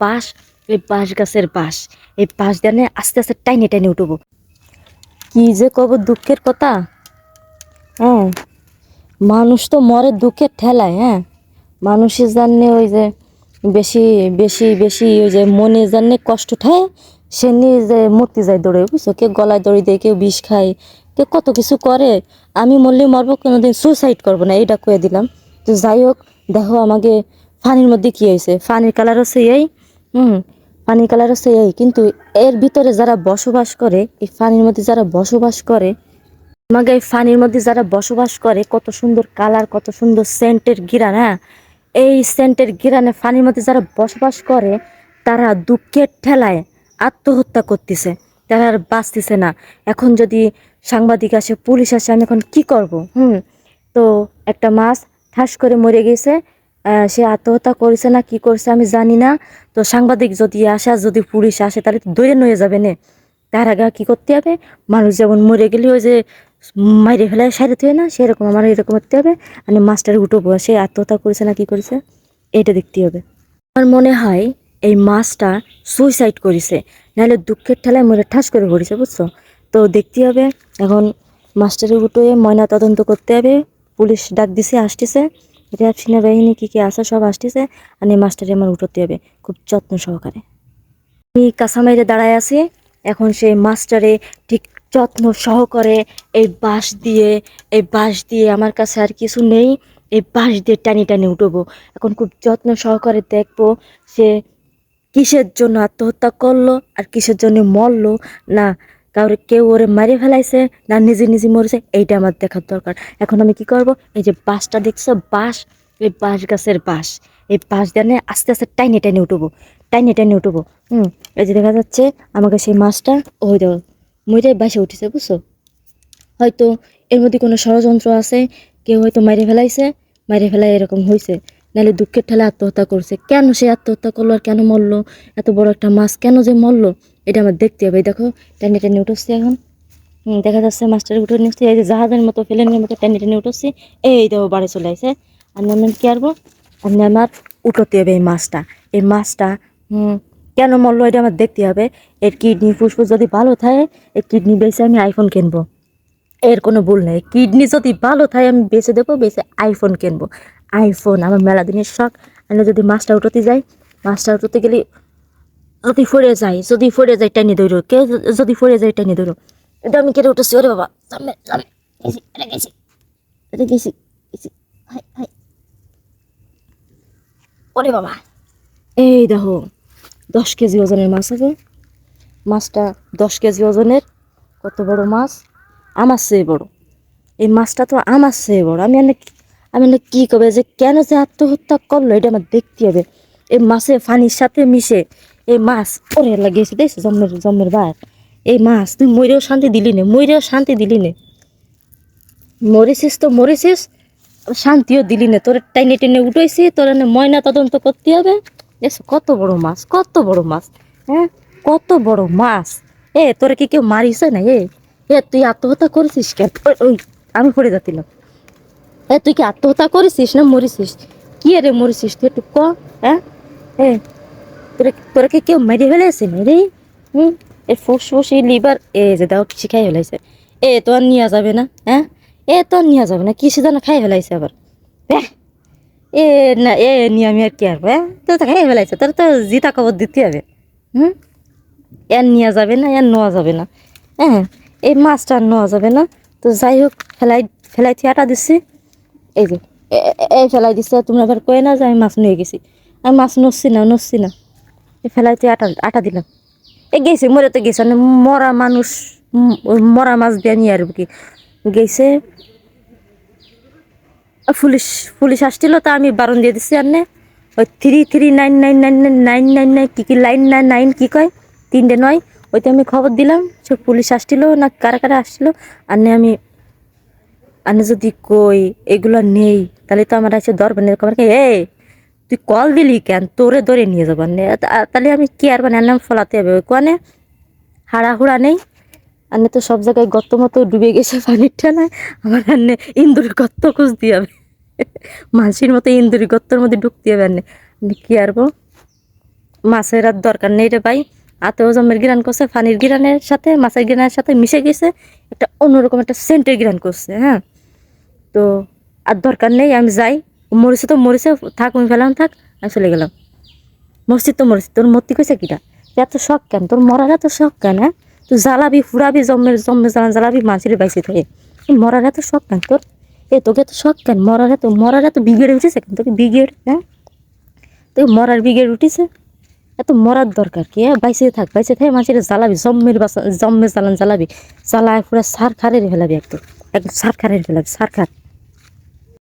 বাঁশ এই বাঁশ গাছের বাঁশ এই বাঁশ দিয়ে আস্তে আস্তে টাইনে টাইনে উঠবো। কি যে কব দুঃখের কথা? হ্যাঁ। মানুষ তো মরে দুঃখের ঠেলায় হ্যাঁ? মানুষের জানে ওই যে বেশি বেশি বেশি ওই যে মনে জানে কষ্ট ঠায় সে নিজে মূর্তি যায় দৌড়ে, বুঝছ? কেউ গলায় দড়ি দেয়, কেউ বিষ খায়, কেউ কত কিছু করে। আমি মরলে মরবো, কোনোদিন সুসাইড করব না, এইটা কয়ে দিলাম। তো যাই হোক, দেখো আমাকে ফানির মধ্যে কি হয়েছে? ফানির কালার হচ্ছে এই। হুম ফানির কালার হচ্ছে এই কিন্তু এর ভিতরে যারা বসবাস করে, এই ফানির মধ্যে যারা বসবাস করে, আমাকে এই ফানির মধ্যে যারা বসবাস করে, কত সুন্দর কালার, কত সুন্দর সেন্টের গিরান হ্যাঁ? এই সেন্টের গিরানে, ফানির মধ্যে যারা বসবাস করে, তারা দুঃখের ঠেলায় আত্মহত্যা করতেছে। তারা আর বাঁচতেছে না। এখন যদি সাংবাদিক আসে, পুলিশ আসে, আমি এখন কি করব? হুম, তো একটা মাছ ঠাস করে মরে গেছে। সে আত্মহত্যা করেছে না, কি করছে আমি জানি না। তো সাংবাদিক যদি আসে, যদি পুলিশ আসে, তাহলে দৈরে নয়ে যাবে না। তার আগে কি করতে হবে? মানুষ যেমন মরে গেলে ওই যে মাইরে ফেলায় সাইডে থুয়ে না, সেরকম আমার এরকম করতে হবে। মানে মাস্টার উঠবো সে আত্মহত্যা করেছে না, কি করেছে? এটা দেখতে হবে। আমার মনে হয় এই মাছটা সুইসাইড করেছে, নাহলে দুঃখের ঠেলায় মরে ঠাস করে পড়েছে, বুঝছ? তো দেখতে হবে, এখন মাস্টারের উঠে ময়না তদন্ত করতে হবে, পুলিশ ডাক দিছে, আসতেছে। র্যাব সেনাবাহিনী কী কী আছে, সব আসতেছে। আর এই মাস্টারে আমার উঠতে হবে খুব যত্ন সহকারে। আমি কাঁচামাইরে দাঁড়ায় আছি। এখন সেই মাস্টারে ঠিক যত্ন সহকারে এই বাঁশ দিয়ে, এই বাঁশ দিয়ে আমার কাছে আর কিছু নেই। এই বাঁশ দিয়ে টানি টানি উঠবো। এখন খুব যত্ন সহকারে দেখব সে কিসের জন্য আত্মহত্যা করল আর কিসের জন্য মরলো। না কাউরে কেউ ওরে মারে ফেলাইছে, না নিজে নিজে মরেছে, এইটা আমার দেখার দরকার। এখন আমি কি করব? এই যে বাঁশটা দেখছ? বাঁশ, এই বাঁশ গাছের বাঁশ। এই বাঁশ দিয়ে আস্তে আস্তে টাইনে টাইনে উঠবো, টাইনে টাইনে উঠবো। হুম, এই যে দেখা যাচ্ছে আমাকে সেই মাছটা, ওই দেখো মইটাই বাসে উঠেছে, বুঝছ? হয়তো এর মধ্যে কোনো ষড়যন্ত্র আছে, কেউ হয়তো মাইরে ফেলাইছে মাইরে ফেলাই এরকম হয়েছে নাহলে দুঃখের ঠেলা আত্মহত্যা করছে। কেন সে আত্মহত্যা করল আর কেন মরলো? এত বড় একটা মাছ কেন যে মরলো? এটা আমার দেখতে হবে। দেখো, টেনে টেনে উঠেছি এখন। দেখা যাচ্ছে মাছটার উঠে নিচ্ছি, এই যে জাহাজের মতো প্লেনের মতো টেনে টেনে উঠেছি এই দেখো, বাড়ি চলে আসে। আর আমি কি আরবো আর আমার উঠোতে হবে এই মাছটা। এই মাছটা কেন মরলো এটা আমার দেখতে হবে। এর কিডনি ফুসফুস যদি ভালো থাকে এই কিডনি বেছে আমি আইফোন কিনবো। এর কোনো ভুল নেই। কিডনি যদি ভালো থাকে, আমি বেছে দেবো বেছে আইফোন কিনবো। আইফোন আমার মেলা দিনের শখ। আমি যদি মাছটা উঠোতে যাই, মাছটা উঠোতে গেলে যদি ফরে যায় যদি ফরে যায় টাইনি ধরো কে যদি ফরে যায় টাইনি ধরো। এটা আমি কেটে উঠেছি ওরে বাবা সামনে সামনে গেছি এটা গেছি এটা গেছি গেছি হাই হাই। ওরে বাবা এই দেখো দশ কেজি ওজনের মাছ আছে। মাছটা দশ কেজি ওজনের কত বড় মাছ? আমার চেয়ে বড়। এই মাছটা তো আমার চেয়ে বড়। আমি এনে আমি এনে কী করবে? যে কেন যে আত্মহত্যা করল এটা আমার দেখতে হবে। এই মাছে পানির সাথে মিশে এই মাছ, ওরে লাগিয়েছে দেখছ জন্মের জন্মের বার। এই মাছ, তুই মরেও শান্তি দিলি নে মরেও শান্তি দিলি নে। মরেছিস তো মরেছিস শান্তিও দিলি না। তোর টাইনে টেনে উঠেছি তোর ময়না তদন্ত করতে হবে। দেখছ কত বড় মাছ, কত বড় মাছ হ্যাঁ? কত বড় মাছ। এ, তোরা কি কেউ মারিস না? এ এ, তুই আত্মহত্যা করেছিস কেন? ওই, আমি পড়ে যাচ্ছিলাম। এ, তুই কি আত্মহত্যা করেছিস না মরেছিস? কি রে মরেছিস, তুই একটু ক হ্যাঁ? এ তোরা তোরা কি কেউ মেরে ফেলেছে? না রে হুম? এ ফুসফুসি লিভার এ যে দাও কিছু খাই ফেলাইছে। এ তো আর নেওয়া যাবে না হ্যাঁ? এ তো আর নেওয়া যাবে না কিছু যেন খাই ফেলাইছে আবার? হ্যাঁ? এ না, এ নিয়ে আমি আর কি আর হ্যাঁ? তো খাই ফেলাইছে, তোর তো জিতা খবর দিতে হবে। হুম? এর নেওয়া যাবে না এর নেওয়া যাবে না। হ্যাঁ? এই মাছটা আর নেওয়া যাবে না। তো যাই হোক, ফেলাই ফেলাই থিয়াটা দিচ্ছি এই যে এই ফেলাই দিচ্ছে তোমরা আবার কয়ে না যে আমি মাছ নিয়ে গেছি। আমি মাছ নড়ছি না নড়ছি না। এই ফেলাইতে আটা আটা দিলাম। এ গেছে মরে তো গেছে মানে মরা মানুষ মরা মাছ দিয়ে নিয়ে আর কি। গেছে পুলিশ পুলিশ আসছিল, তা আমি বারণ দিয়ে দিচ্ছি আর ওই three three, nine nine nine nine nine nine nine, কী কী, লাইন, নাইন নাইন, কী কয়? তিনটে নয়। ওইতে আমি খবর দিলাম, সে পুলিশ আসছিল, না কারা কারা আসছিল? আর আমি আনে যদি কই, এগুলো নেই, তাহলে তো আমার আছে দর বানিয়ে আমার এ তুই কল দিলি কেন? তোরে ধরে নিয়ে যাব নে। তাহলে আমি কি আর বানালাম ফলাতে হবে। কোয়ানে হাড়াহুড়া নেই। আনে তো সব জায়গায় গর্ত মতো ডুবে গেছে পানির ঠেলায় আমার আনে ইন্দুরের গর্ত খুঁজতে হবে। মানসির মতো ইন্দুরি গর্তর মধ্যে ঢুকতে হবে আনে। কি আরবো মাছের আর দরকার নেই রে ভাই। আতেও জমের গিরান করছে, পানির গিরানের সাথে, মাছের গিরানের সাথে মিশে গেছে। একটা অন্যরকম একটা সেন্টের গিরান করছে হ্যাঁ? তো আর দরকার নেই, আমি যাই। মরিছে তো মরিছে, থাক, আমি ফেলাম, থাক, আমি চলে গেলাম। মসজিদ তো মসজিদ তোর মূর্তি কইছে কিটা? এত শখ কেন? তোর মরার এত শখ কেন হ্যাঁ? তুই জ্বালাবি, ফুরাবি জম্মের জম্মে জ্বালান, জ্বালাবি মাছের বাইসে থাকে। মরার এত শখ কেন তোর? এ, তোকে এত শখ কেন? মরার এত মরার এত বিগেড়ে উঠেছে কেন? তোকে বিগেড় হ্যাঁ? তুই মরার বিগেড় উঠেছে? এত মরার দরকার কি হ্যাঁ? বাইসে থাক বাইসে থাক মাছের জ্বালাবি জম্মের বাসা জম্মে জ্বালান, জ্বালাবি। জ্বালায় পুরো সার খারের ফেলাবি একদম। একদম সার খারের ফেলাবি সার খার